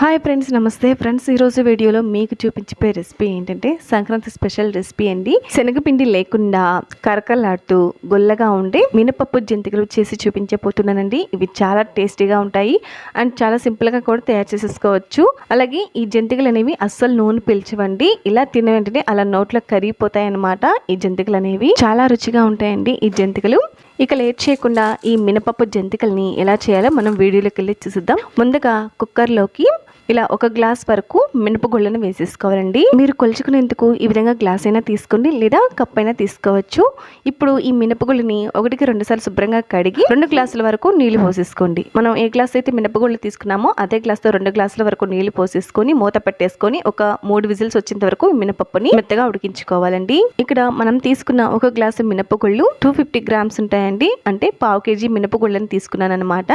Hi friends నమస్తే. Friends ఈరోజు వీడియోలో మీకు చూపించే రెసిపీ ఏంటంటే సంక్రాంతి స్పెషల్ రెసిపీ అండి. శనగపిండి లేకుండా కరకలాడుతూ గొల్లగా ఉండే మినపప్పు జంతికలు చేసి చూపించబోతున్నానండి. ఇవి చాలా టేస్టీగా ఉంటాయి అండ్ చాలా సింపుల్గా కూడా తయారు చేసేసుకోవచ్చు. అలాగే ఈ జంతికలు అనేవి అస్సలు నూనె పీల్చవండి. ఇలా తిన వెంటనే అలా నోట్లో కరిగిపోతాయి అన్నమాట ఈ జంతికలు అనేవి. చాలా రుచిగా ఉంటాయండి ఈ జంతికలు. ఇక లేట్ చేయకుండా ఈ మినపప్పు జంతికల్ని ఎలా చేయాలో మనం వీడియోలోకి వెళ్ళి చూసిద్దాం. ముందుగా కుక్కర్లోకి ఇలా ఒక గ్లాస్ వరకు మినపగుళ్ళను వేసేసుకోవాలండి. మీరు కొలుచుకునేందుకు ఈ విధంగా గ్లాస్ అయినా తీసుకోండి లేదా కప్ అయినా తీసుకోవచ్చు. ఇప్పుడు ఈ మినపగుళ్ళని ఒకటికి రెండు సార్లు శుభ్రంగా కడిగి రెండు గ్లాసుల వరకు నీళ్ళు పోసేసుకోండి. మనం ఏ గ్లాస్ అయితే మినపగుళ్ళు తీసుకున్నామో అదే గ్లాస్తో రెండు గ్లాసుల వరకు నీళ్ళు పోసేసుకొని మూత పెట్టేసుకొని ఒక మూడు విజిల్స్ వచ్చేంత వరకు మినపప్పుని మెత్తగా ఉడికించుకోవాలండి. ఇక్కడ మనం తీసుకున్న ఒక గ్లాసు మినపగుళ్ళు టూ ఫిఫ్టీ గ్రామ్స్ ఉంటాయండి. అంటే పావు కేజీ మినపగుళ్ళని తీసుకున్నాను అనమాట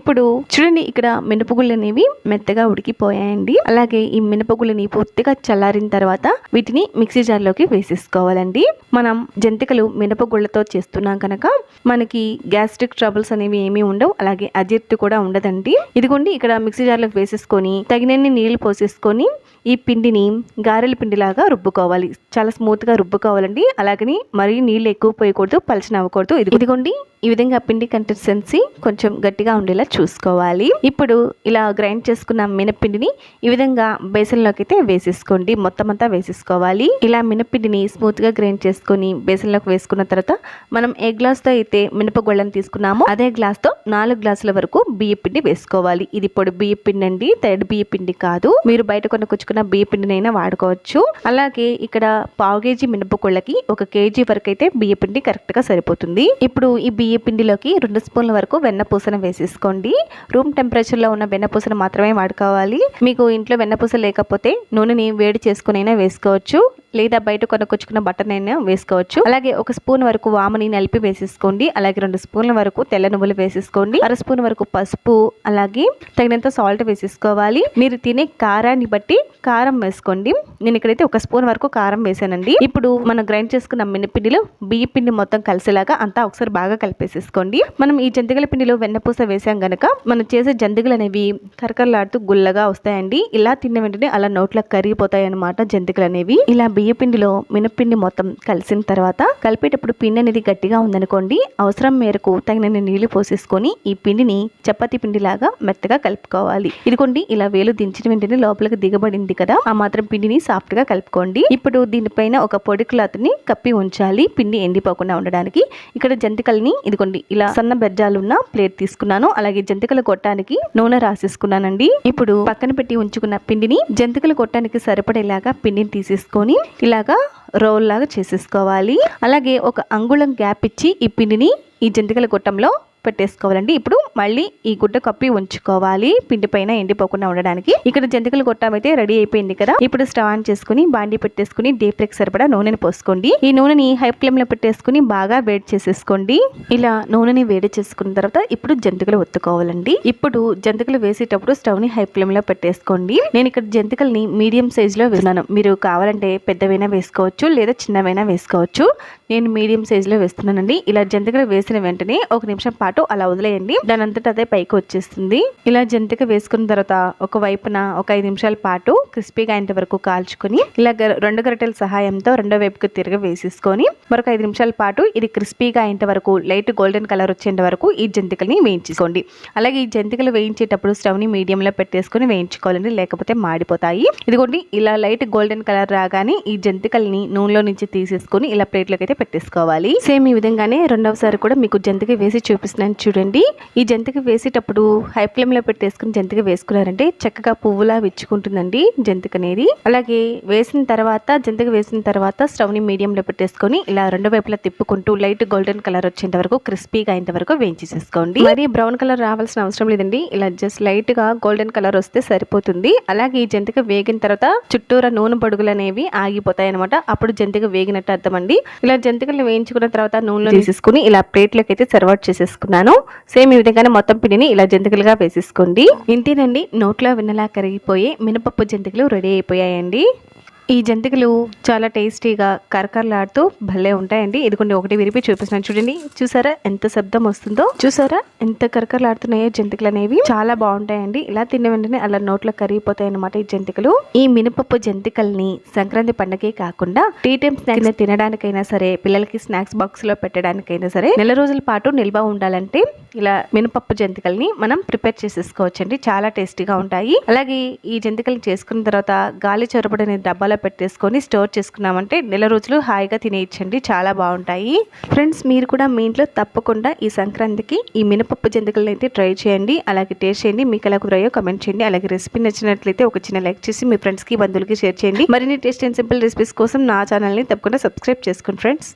ఇప్పుడు చూడండి ఇక్కడ మినపగుళ్ళు అనేవి మెత్తగా ఉడికిపోయాయండి అలాగే ఈ మినపగుళ్ళని పూర్తిగా చల్లారిన తర్వాత వీటిని మిక్సీ జార్లోకి వేసేసుకోవాలండి. మనం జంతికలు మినపగుళ్ళతో చేస్తున్నాం కనుక మనకి గ్యాస్ట్రిక్ ట్రబుల్స్ అనేవి ఏమీ ఉండవు. అలాగే అజీర్తి కూడా ఉండదండి. ఇదిగోండి ఇక్కడ మిక్సీ జార్లోకి వేసేసుకొని తగినన్ని నీళ్ళు పోసేసుకొని ఈ పిండిని గారెల పిండిలాగా రుబ్బుకోవాలి. చాలా స్మూత్గా రుబ్బుకోవాలండి. అలాగని మరీ నీళ్ళు ఎక్కువ పోయకూడదు పలచన అవ్వకూడదు ఇది ఇదిగోండి ఈ విధంగా పిండి కన్సిస్టెన్సీ కొంచెం గట్టిగా ఉండేలా చూసుకోవాలి. ఇప్పుడు ఇలా గ్రైండ్ చేసుకున్న మినప్పిండిని ఈ విధంగా బేసన్లోకి అయితే వేసేసుకోండి. మొత్తం అంతా వేసేసుకోవాలి. ఇలా మినప్పిండిని స్మూత్గా గ్రైండ్ చేసుకొని బేసన్లోకి వేసుకున్న తర్వాత మనం ఏ గ్లాస్తో అయితే మినపగొళ్ళని తీసుకున్నామో అదే గ్లాస్తో నాలుగు గ్లాసుల వరకు బియ్య పిండి వేసుకోవాలి. ఇది పొడి బియ్య పిండి అండి. తడి బియ్య పిండి కాదు. మీరు బయట కొనుక్కొచ్చుకున్న బియ్య పిండినైనా వాడుకోవచ్చు. అలాగే ఇక్కడ పావు కేజీ మినపగుళ్ళకి ఒక కేజీ వరకు అయితే బియ్య పిండి కరెక్ట్గా సరిపోతుంది. ఇప్పుడు ఈ బియ్య పిండిలోకి రెండు స్పూన్ల వరకు వెన్నపూసను వేసేసుకోండి. రూమ్ టెంపరేచర్లో ఉన్న వెన్నపూసను మాత్రమే వాడుకోవాలి. మీకు ఇంట్లో వెన్నపూస లేకపోతే నూనెని వేడి చేసుకునైనా వేసుకోవచ్చు. లేదా బయట కొనుక్కొచ్చుకున్న బటర్ వేసుకోవచ్చు. అలాగే ఒక స్పూన్ వరకు వామని నలిపి వేసేసుకోండి. అలాగే రెండు స్పూన్ల వరకు తెల్ల నువ్వులు వేసేసుకోండి. అర స్పూన్ వరకు పసుపు అలాగే తగినంత సాల్ట్ వేసేసుకోవాలి. మీరు తినే కారాన్ని బట్టి కారం వేసుకోండి. నేను ఇక్కడైతే ఒక స్పూన్ వరకు కారం వేసానండి. ఇప్పుడు మనం గ్రైండ్ చేసుకున్న మినపిండిలో బియ్య పిండి మొత్తం కలిసేలాగా అంతా ఒకసారి బాగా కలిపేసేసుకోండి. మనం ఈ జంతికల పిండిలో వెన్నపూస వేసాం గనక మనం చేసే జంతికలు అనేవి కరకరలాడుతూ గుల్లగా వస్తాయండి. ఇలా తిన్న వెంటనే అలా నోట్లో కరిగిపోతాయి అనమాట జంతికలు అనేవి. ఇలా బియ్య పిండిలో మినపిండి మొత్తం కలిసిన తర్వాత కలిపేటప్పుడు పిండి అనేది గట్టిగా ఉందనుకోండి అవసరం మేరకు తగినన్ని నీళ్ళు పోసేసుకొని ఈ పిండిని చపాతీ పిండిలాగా మెత్తగా కలుపుకోవాలి. ఇదిగోండి ఇలా వేలు దించిన వెంటనే లోపలికి దిగబడింది కదా ఆ మాత్రం పిండిని సాఫ్ట్గా కలుపుకోండి. ఇప్పుడు దీనిపైన ఒక పొడి క్లాత్ని కప్పి ఉంచాలి పిండి ఎండిపోకుండా ఉండడానికి. ఇక్కడ జంతికల్ని ఇదిగోండి ఇలా సన్న బెజ్జాలు ఉన్న ప్లేట్ తీసుకున్నాను. అలాగే జంతికలు కొట్టడానికి నూనె రాసేసుకున్నానండి. ఇప్పుడు పక్కన పెట్టి ఉంచుకున్న పిండిని జంతికలు కొట్టడానికి సరిపడేలాగా పిండిని తీసేసుకొని ఇలాగా రోల్ లాగా చేసేసుకోవాలి. అలాగే ఒక అంగుళం గ్యాప్ ఇచ్చి ఈ పిండిని ఈ జంతికల గొట్టంలో పెట్టేసుకోవాలండి. ఇప్పుడు మళ్ళీ ఈ గుడ్డ కప్పి ఉంచుకోవాలి. పిండి పైన ఎండిపోకుండా ఉండడానికి. ఇక్కడ జంతికలు గొట్టమైతే రెడీ అయిపోయింది కదా. ఇప్పుడు స్టవ్ ఆన్ చేసుకుని బాండి పెట్టేసుకుని డీప్ ఫ్రైకి సరిపడా నూనెని పోసుకోండి. ఈ నూనెని హై ఫ్లేమ్లో పెట్టేసుకుని బాగా వేడి చేసేసుకోండి. ఇలా నూనెని వేడి చేసుకున్న తర్వాత ఇప్పుడు జంతికలు ఒత్తుకోవాలండి. ఇప్పుడు జంతికలు వేసేటప్పుడు స్టవ్ని హై ఫ్లేమ్లో పెట్టేసుకోండి. నేను ఇక్కడ జంతికల్ని మీడియం సైజ్లో వేస్తున్నాను. మీరు కావాలంటే పెద్దవైనా వేసుకోవచ్చు లేదా చిన్నవైనా వేసుకోవచ్చు. నేను మీడియం సైజ్లో వేస్తున్నానండి. ఇలా జంతికలు వేసిన వెంటనే ఒక నిమిషం పాటు అలా వదిలేయండి. దాని అంతటా అదే పైకి వచ్చేస్తుంది. ఇలా జంతిక వేసుకున్న తర్వాత ఒక వైపున ఒక ఐదు నిమిషాల పాటు క్రిస్పీగా అయినంత వరకు కాల్చుకొని ఇలా రెండు గరిటెల సహాయంతో రెండో వైపుకి తిరగ వేసేసుకొని మరొక ఐదు నిమిషాల పాటు ఇది క్రిస్పీగా అయ్యేంత వరకు లైట్ గోల్డెన్ కలర్ వచ్చేంత వరకు ఈ జంతికల్ని వేయించుకోండి అలాగే ఈ జంతికలు వేయించేటప్పుడు స్టవ్ని మీడియం లో పెట్టేసుకొని వేయించుకోవాలండి. లేకపోతే మాడిపోతాయి. ఇదిగోండి ఇలా లైట్ గోల్డెన్ కలర్ రాగానే ఈ జంతికల్ని నూనెలో నుంచి తీసేసుకొని ఇలా ప్లేట్లోకి అయితే పెట్టేసుకోవాలి. సేమ్ ఈ విధంగానే రెండవసారి కూడా మీకు జంతిక వేసి చూపిస్తున్నాను చూడండి ఈ జంతిక వేసేటప్పుడు హై ఫ్లేమ్లో పెట్టేసుకుని జంతిక వేసుకున్నారంటే చక్కగా పువ్వులా విచ్చుకుంటుందండి జంతిక అనేది. అలాగే వేసిన తర్వాత జంతిక వేసిన తర్వాత స్టవ్ని మీడియం లో పెట్టేసుకొని ఇలా రెండు వైపులా తిప్పుకుంటూ లైట్ గోల్డెన్ కలర్ వచ్చేంత వరకు క్రిస్పీగా అయ్యేంత వరకు వేయించేసేసుకోండి. మరి బ్రౌన్ కలర్ రావాల్సిన అవసరం లేదండి. ఇలా జస్ట్ లైట్గా గోల్డెన్ కలర్ వస్తే సరిపోతుంది. అలాగే ఈ జంతిక వేగిన తర్వాత చుట్టూరా నూనె పొడుగులు అనేవి ఆగిపోతాయి అనమాట అప్పుడు జంతిక వేగినట్టు అర్థం అండి ఇలా జంతికలు వేయించుకున్న తర్వాత నూనెలో తీసేసుకుని ఇలా ప్లేట్లోకి అయితే సర్వ్ చేసుకున్నాను సేమ్ ఈ విధంగానే మొత్తం పిండిని ఇలా జంతికలుగా వేసేసుకోండి. ఇంతేనండి నోట్లో విన్నలా కరిగిపోయి మినపప్పు జంతికలు రెడీ అయిపోయాయండి. ఈ జంతికలు చాలా టేస్టీగా కరకరలాడుతూ భలే ఉంటాయండి. ఇదిగోండి ఒకటి విరిపి చూపిస్తున్నాను. చూడండి చూసారా ఎంత శబ్దం వస్తుందో? చూసారా ఎంత కరకరలాడుతున్నాయో జంతికలు అనేవి? చాలా బాగుంటాయండి. ఇలా తిన్న వెంటనే అలా నోట్లో కరిగిపోతాయి అన్నమాట ఈ జంతికలు. ఈ మినపప్పు జంతికల్ని సంక్రాంతి పండగే కాకుండా టీ టైమ్ స్నాక్స్ తినడానికైనా సరే పిల్లలకి స్నాక్స్ బాక్స్లో పెట్టడానికైనా సరే నెల రోజుల పాటు నిల్వ ఉండాలంటే ఇలా మినపప్పు జంతికల్ని మనం ప్రిపేర్ చేసేసుకోవచ్చండి. చాలా టేస్టీగా ఉంటాయి. అలాగే ఈ జంతికలు చేసుకున్న తర్వాత గాలి చొరబడని డబ్బాలో పెట్టేసుకొని స్టోర్ చేసుకున్నామంటే నెల రోజులు హాయిగా తినేయచ్చండి. చాలా బాగుంటాయి. ఫ్రెండ్స్ మీరు కూడా మీ ఇంట్లో తప్పకుండా ఈ సంక్రాంతికి ఈ మినపప్పు జంతికలను అయితే ట్రై చేయండి. అలాగే టేస్ట్ చేయండి. మీకు ఎలా కుదిరాయో కమెంట్ చేయండి. అలాగే రెసిపీ నచ్చినట్లయితే ఒక చిన్న లైక్ చేసి మీ ఫ్రెండ్స్కి బంధువులకి షేర్ చేయండి. మరిన్ని టేస్ట్ అండ్ సింపుల్ రెసిపీస్ కోసం నా ఛానల్ని తప్పకుండా సబ్స్క్రైబ్ చేసుకోండి ఫ్రెండ్స్